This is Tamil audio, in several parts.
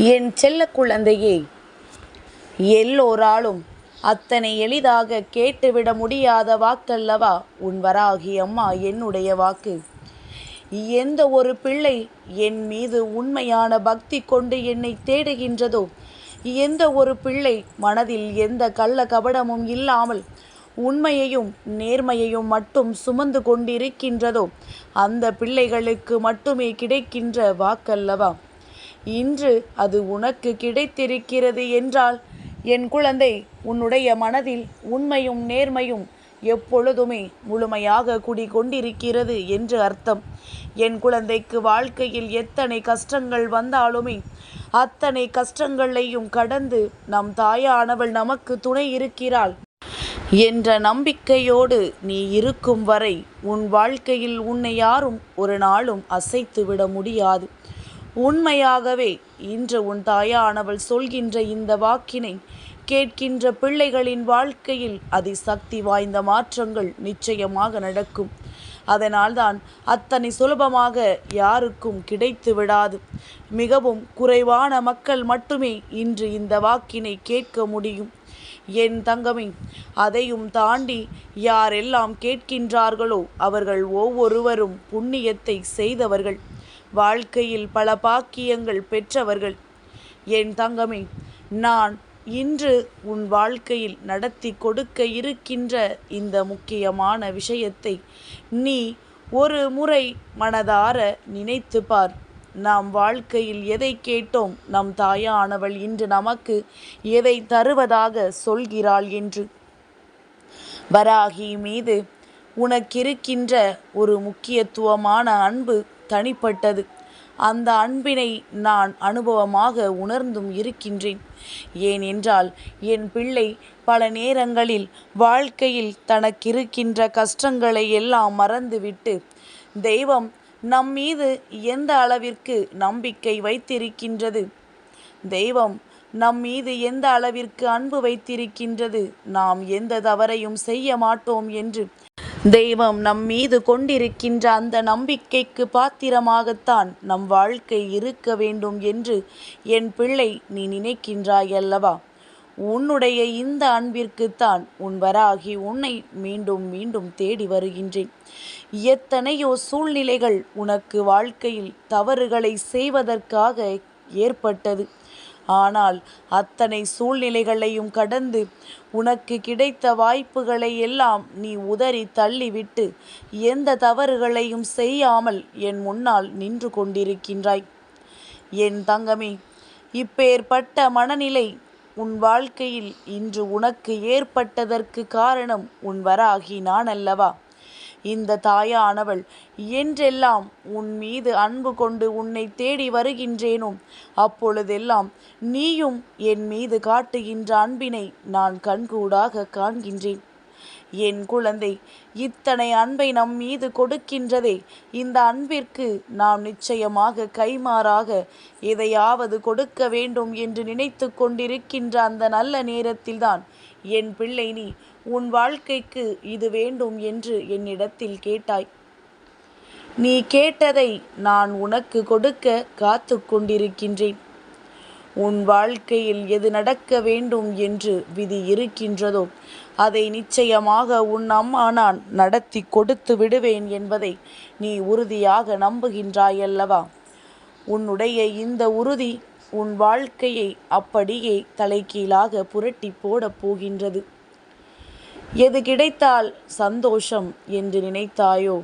என் செல்ல குழந்தையே எல்லோராலும் அத்தனை எளிதாக கேட்டுவிட முடியாத வாக்கல்லவா? உன் வராகி அம்மா என்னுடைய வாக்கு. எந்த ஒரு பிள்ளை என் மீது உண்மையான பக்தி கொண்டு என்னை தேடுகின்றதோ எந்த ஒரு பிள்ளை மனதில் எந்த கள்ள கபடமும் இல்லாமல் உண்மையையும் நேர்மையையும் மட்டும் சுமந்து கொண்டிருக்கின்றதோ அந்த பிள்ளைகளுக்கு மட்டுமே கிடைக்கின்ற வாக்கல்லவா? இன்று அது உனக்கு கிடைத்திருக்கிறது என்றால் என் குழந்தை உன்னுடைய மனதில் உண்மையும் நேர்மையும் எப்பொழுதுமே முழுமையாக குடிகொண்டிருக்கிறது என்று அர்த்தம். என் குழந்தைக்கு வாழ்க்கையில் எத்தனை கஷ்டங்கள் வந்தாலுமே அத்தனை கஷ்டங்களையும் கடந்து நம் தாயானவள் நமக்கு துணை இருக்கிறாள். என்ற நம்பிக்கையோடு நீ இருக்கும் வரை உன் வாழ்க்கையில் உன்னை யாரும் ஒரு நாளும் அசைத்து விட முடியாது. உண்மையாகவே இன்று உன் தாயானவள் சொல்கின்ற இந்த வாக்கினை கேட்கின்ற பிள்ளைகளின் வாழ்க்கையில் அதிசக்தி வாய்ந்த மாற்றங்கள் நிச்சயமாக நடக்கும். அதனால்தான் அத்தனை சுலபமாக யாருக்கும் கிடைத்து விடாது. மிகவும் குறைவான மக்கள் மட்டுமே இன்று இந்த வாக்கினை கேட்க முடியும். என் தங்கமே அதையும் தாண்டி யாரெல்லாம் கேட்கின்றார்களோ அவர்கள் ஒவ்வொருவரும் புண்ணியத்தை செய்தவர்கள். வாழ்க்கையில் பல பாக்கியங்கள் பெற்றவர்கள். என் தங்கமே நான் இன்று உன் வாழ்க்கையில் நடத்தி கொடுக்க இருக்கின்ற இந்த முக்கியமான விஷயத்தை நீ ஒரு முறை மனதார நினைத்து பார். நாம் வாழ்க்கையில் எதை கேட்டோம் நம் தாயானவள் இன்று நமக்கு எதை தருவதாக சொல்கிறாள் என்று. வராகி மீது உனக்கிருக்கின்ற ஒரு முக்கியத்துவமான அன்பு தனிப்பட்டது. அந்த அன்பினை நான் அனுபவமாக உணர்ந்தும் இருக்கின்றேன். ஏனென்றால் என் பிள்ளை பல நேரங்களில் வாழ்க்கையில் தனக்கிருக்கின்ற கஷ்டங்களை எல்லாம் மறந்துவிட்டு தெய்வம் நம் மீது எந்த அளவிற்கு நம்பிக்கை வைத்திருக்கின்றது? தெய்வம் நம் மீது எந்த அளவிற்கு அன்பு வைத்திருக்கின்றது? நாம் எந்த தவறையும் செய்ய மாட்டோம் என்று தெய்வம் நம் மீது கொண்டிருக்கின்ற அந்த நம்பிக்கைக்கு பாத்திரமாகத்தான் நம் வாழ்க்கை இருக்க வேண்டும் என்று என் பிள்ளை நீ நினைக்கின்றாய் அல்லவா உன்னுடைய இந்த அன்பிற்குத்தான் உன் வராகி உன்னை மீண்டும் மீண்டும் தேடி வருகின்றேன். எத்தனையோ சூழ்நிலைகள் உனக்கு வாழ்க்கையில் தவறுகளை செய்வதற்காக ஏற்பட்டது. ஆனால் அத்தனை சூழ்நிலைகளையும் கடந்து உனக்கு கிடைத்த வாய்ப்புகளை எல்லாம் நீ உதறி தள்ளிவிட்டு எந்த தவறுகளையும் செய்யாமல் என் முன்னால் நின்று கொண்டிருக்கின்றாய். என் தங்கமே இப்பேற்பட்ட மனநிலை உன் வாழ்க்கையில் இன்று உனக்கு ஏற்பட்டதற்கு காரணம் உன் வராகி நான் அல்லவா இந்த தாயானவள் என்றெல்லாம் உன் மீது அன்பு கொண்டு உன்னை தேடி வருகின்றேனோ அப்பொழுதெல்லாம் நீயும் என் மீது காட்டுகின்ற அன்பினை நான் கண்கூடாக காண்கின்றேன். என் குழந்தை இத்தனை அன்பை நம் மீது கொடுக்கின்றதே. இந்த அன்பிற்கு நாம் நிச்சயமாக கைமாறாக எதையாவது கொடுக்க வேண்டும் என்று நினைத்து கொண்டிருக்கின்ற அந்த நல்ல நேரத்தில்தான் என் பிள்ளை நீ உன் வாழ்க்கைக்கு இது வேண்டும் என்று என்னிடத்தில் கேட்டாய். நீ கேட்டதை நான் உனக்கு கொடுக்க காத்து கொண்டிருக்கின்றேன். உன் வாழ்க்கையில் எது நடக்க வேண்டும் என்று விதி இருக்கின்றதோ அதை நிச்சயமாக உன் அம்மா நான் நடத்தி கொடுத்து விடுவேன் என்பதை நீ உறுதியாக நம்புகின்றாயல்லவா? உன்னுடைய இந்த உறுதி உன் வாழ்க்கையை அப்படியே தலைகீழாக புரட்டி போடப் போகின்றது. எது கிடைத்தால் சந்தோஷம் என்று நினைத்தாயோ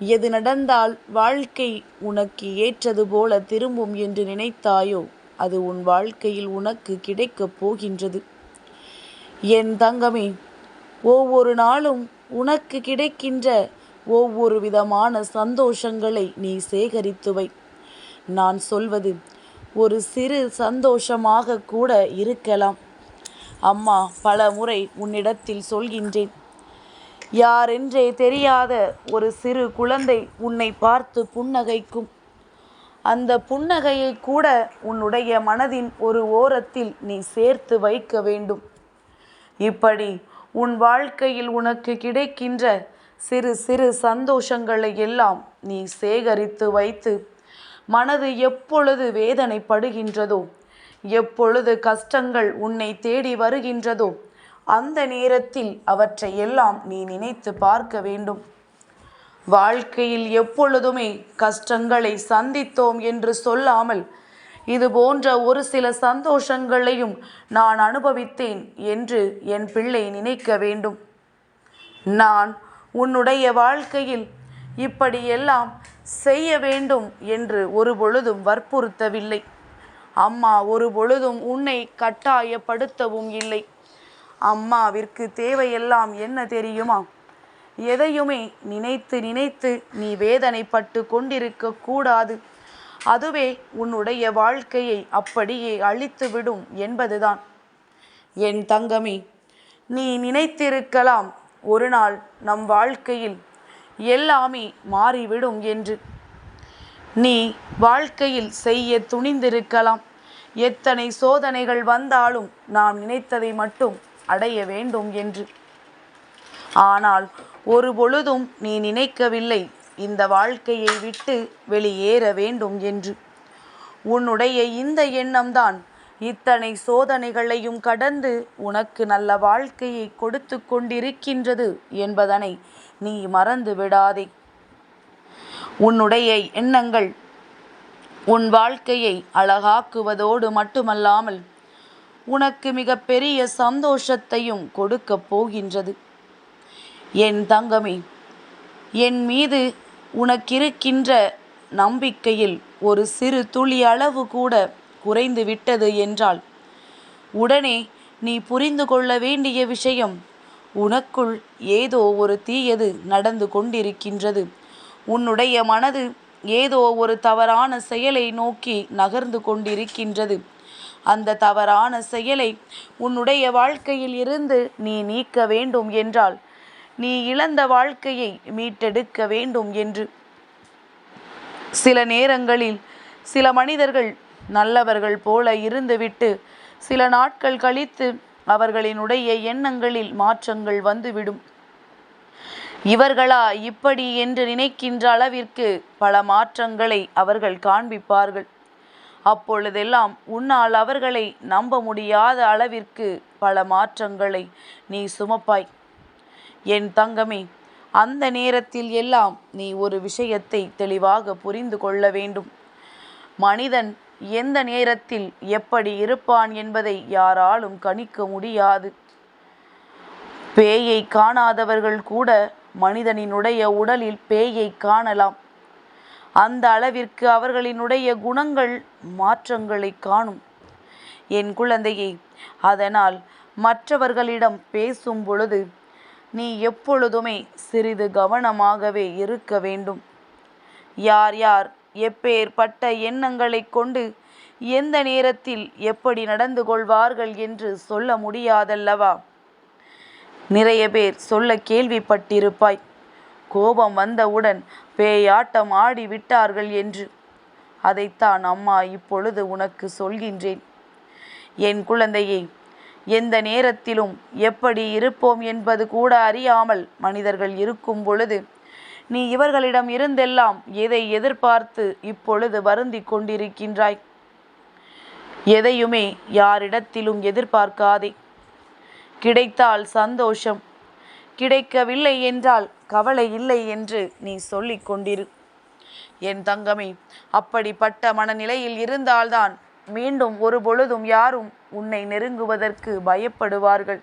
எது நடந்தால் வாழ்க்கை உனக்கு ஏற்றது போல திரும்பும் என்று நினைத்தாயோ அது உன் வாழ்க்கையில் உனக்கு கிடைக்கப் போகின்றது. என் தங்கமே ஒவ்வொரு நாளும் உனக்கு கிடைக்கின்ற ஒவ்வொரு விதமான சந்தோஷங்களை நீ சேகரித்து வை. நான் சொல்வது ஒரு சிறு சந்தோஷமாக கூட இருக்கலாம். அம்மா பல முறை உன்னிடத்தில் சொல்கின்றேன். யாரென்றே தெரியாத ஒரு சிறு குழந்தை உன்னை பார்த்து புன்னகைக்கும். அந்த புன்னகையை கூட உன்னுடைய மனதின் ஒரு ஓரத்தில் நீ சேர்த்து வைக்க வேண்டும். இப்படி உன் வாழ்க்கையில் உனக்கு கிடைக்கின்ற சிறு சிறு சந்தோஷங்களை எல்லாம் நீ சேகரித்து வைத்து மனது எப்பொழுது வேதனைப்படுகின்றதோ எப்பொழுது கஷ்டங்கள் உன்னை தேடி வருகின்றதோ அந்த நேரத்தில் அவற்றை எல்லாம் நீ நினைத்து பார்க்க வேண்டும். வாழ்க்கையில் எப்பொழுதுமே கஷ்டங்களை சந்தித்தோம் என்று சொல்லாமல் இது போன்ற ஒரு சில சந்தோஷங்களையும் நான் அனுபவித்தேன் என்று என் பிள்ளை நினைக்க வேண்டும். நான் உன்னுடைய வாழ்க்கையில் இப்படியெல்லாம் செய்ய வேண்டும் என்று ஒரு பொழுதும் வற்புறுத்தவில்லை. அம்மா ஒரு பொழுதும் உன்னை கட்டாயப்படுத்தவும் இல்லை. அம்மாவிற்கு தேவையெல்லாம் என்ன தெரியுமா? எதையுமே நினைத்து நினைத்து நீ வேதனைப்பட்டு கொண்டிருக்க கூடாது. அதுவே உன்னுடைய வாழ்க்கையை அப்படியே அழித்துவிடும் என்பதுதான். என் தங்கமே நீ நினைத்திருக்கலாம் ஒரு நாள் நம் வாழ்க்கையில் எல்லாமே மாறிவிடும் என்று. நீ வாழ்க்கையில் செய்ய துணிந்திருக்கலாம். எத்தனை சோதனைகள் வந்தாலும் நாம் நினைத்ததை மட்டும் அடைய வேண்டும் என்று. ஆனால் ஒரு பொழுதும் நீ நினைக்கவில்லை. இந்த வாழ்க்கையை விட்டு வெளியேற வேண்டும் என்று. உன்னுடைய இந்த எண்ணம்தான். இத்தனை சோதனைகளையும் கடந்து உனக்கு நல்ல வாழ்க்கையை கொடுத்து கொண்டிருக்கின்றது என்பதனை நீ மறந்து விடாதே. உன்னுடைய எண்ணங்கள் உன் வாழ்க்கையை அழகாக்குவதோடு மட்டுமல்லாமல் உனக்கு மிகப்பெரிய சந்தோஷத்தையும் கொடுக்கப் போகின்றது. என் தங்கமே என் மீது உனக்கிருக்கின்ற நம்பிக்கையில் ஒரு சிறு துளி அளவு கூட குறைந்து விட்டது என்றால் உடனே நீ புரிந்து கொள்ள வேண்டிய விஷயம் உனக்குள் ஏதோ ஒரு தீயது நடந்து கொண்டிருக்கின்றது. உன்னுடைய மனது ஏதோ ஒரு தவறான செயலை நோக்கி நகர்ந்து கொண்டிருக்கின்றது. அந்த தவறான செயலை உன்னுடைய வாழ்க்கையில் இருந்து நீ நீக்க வேண்டும் என்றால் நீ இழந்த வாழ்க்கையை மீட்டெடுக்க வேண்டும் என்று. சில நேரங்களில் சில மனிதர்கள் நல்லவர்கள் போல இருந்துவிட்டு சில நாட்கள் கழித்து அவர்களினுடைய எண்ணங்களில் மாற்றங்கள் வந்துவிடும். இவர்களா இப்படி என்று நினைக்கின்ற அளவிற்கு பல மாற்றங்களை அவர்கள் காண்பிப்பார்கள். அப்பொழுதெல்லாம் உன்னால் அவர்களை நம்ப முடியாத அளவிற்கு பல மாற்றங்களை நீ சுமப்பாய். என் தங்கமே அந்த நேரத்தில் எல்லாம் நீ ஒரு விஷயத்தை தெளிவாக புரிந்து கொள்ள வேண்டும். மனிதன் எந்த நேரத்தில் எப்படி இருப்பான் என்பதை யாராலும் கணிக்க முடியாது. பேயை காணாதவர்கள் கூட மனிதனினுடைய உடலில் பேயை காணலாம். அந்த அளவிற்கு அவர்களினுடைய குணங்கள் மாற்றங்களை காணும். என் குழந்தையே அதனால் மற்றவர்களிடம் பேசும் பொழுது நீ எப்பொழுதுமே சிறிது கவனமாகவே இருக்க வேண்டும். யார் யார் எப்பேற்பட்ட எண்ணங்களை கொண்டு எந்த நேரத்தில் எப்படி நடந்து கொள்வார்கள் என்று சொல்ல முடியாதல்லவா? நிறைய பேர் சொல்ல கேள்விப்பட்டிருப்பாய். கோபம் வந்தவுடன் பேயாட்டம் ஆடி விட்டார்கள் என்று. அதைத்தான் அம்மா இப்பொழுது உனக்கு சொல்கின்றேன். என் குழந்தையை எந்த நேரத்திலும் எப்படி இருப்போம் என்பது கூட அறியாமல் மனிதர்கள் இருக்கும் பொழுது நீ இவர்களிடம் இருந்தெல்லாம் எதை எதிர்பார்த்து இப்பொழுது வருந்தி கொண்டிருக்கின்றாய்? எதையுமே யாரிடத்திலும் எதிர்பார்க்காதே. கிடைத்தால் சந்தோஷம் கிடைக்கவில்லை என்றால் கவலை இல்லை என்று நீ சொல்லிக் கொண்டிரு. என் தங்கமே அப்படிப்பட்ட மனநிலையில் இருந்தால்தான் மீண்டும் ஒரு பொழுதும் யாரும் உன்னை நெருங்குவதற்கு பயப்படுவார்கள்.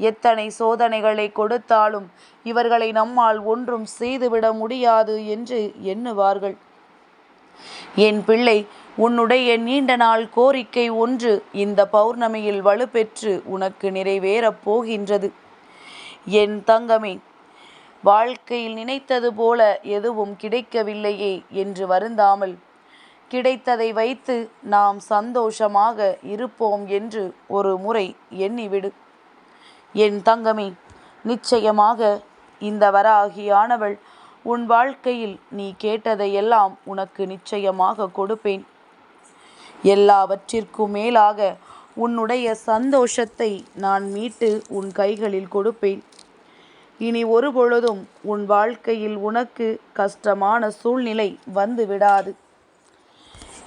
எத்தனை சோதனைகளை கொடுத்தாலும் இவர்களை நம்மால் ஒன்றும் செய்துவிட முடியாது என்று எண்ணுவார்கள். என் பிள்ளை உன்னுடைய நீண்ட நாள் கோரிக்கை ஒன்று இந்த பௌர்ணமியில் வலுப்பெற்று உனக்கு நிறைவேறப் போகின்றது. என் தங்கமே வாழ்க்கையில் நினைத்தது போல எதுவும் கிடைக்கவில்லையே என்று வருந்தாமல் கிடைத்ததை வைத்து நாம் சந்தோஷமாக இருப்போம் என்று ஒரு முறை எண்ணிவிடு. என் தங்கமே நிச்சயமாக இந்த வராகியானவள் உன் வாழ்க்கையில் நீ கேட்டதையெல்லாம் உனக்கு நிச்சயமாக கொடுப்பேன். எல்லாவற்றிற்கும் மேலாக உன்னுடைய சந்தோஷத்தை நான் மீட்டு உன் கைகளில் கொடுப்பேன். இனி ஒரு பொழுதும் உன் வாழ்க்கையில் உனக்கு கஷ்டமான சூழ்நிலை வந்து விடாது.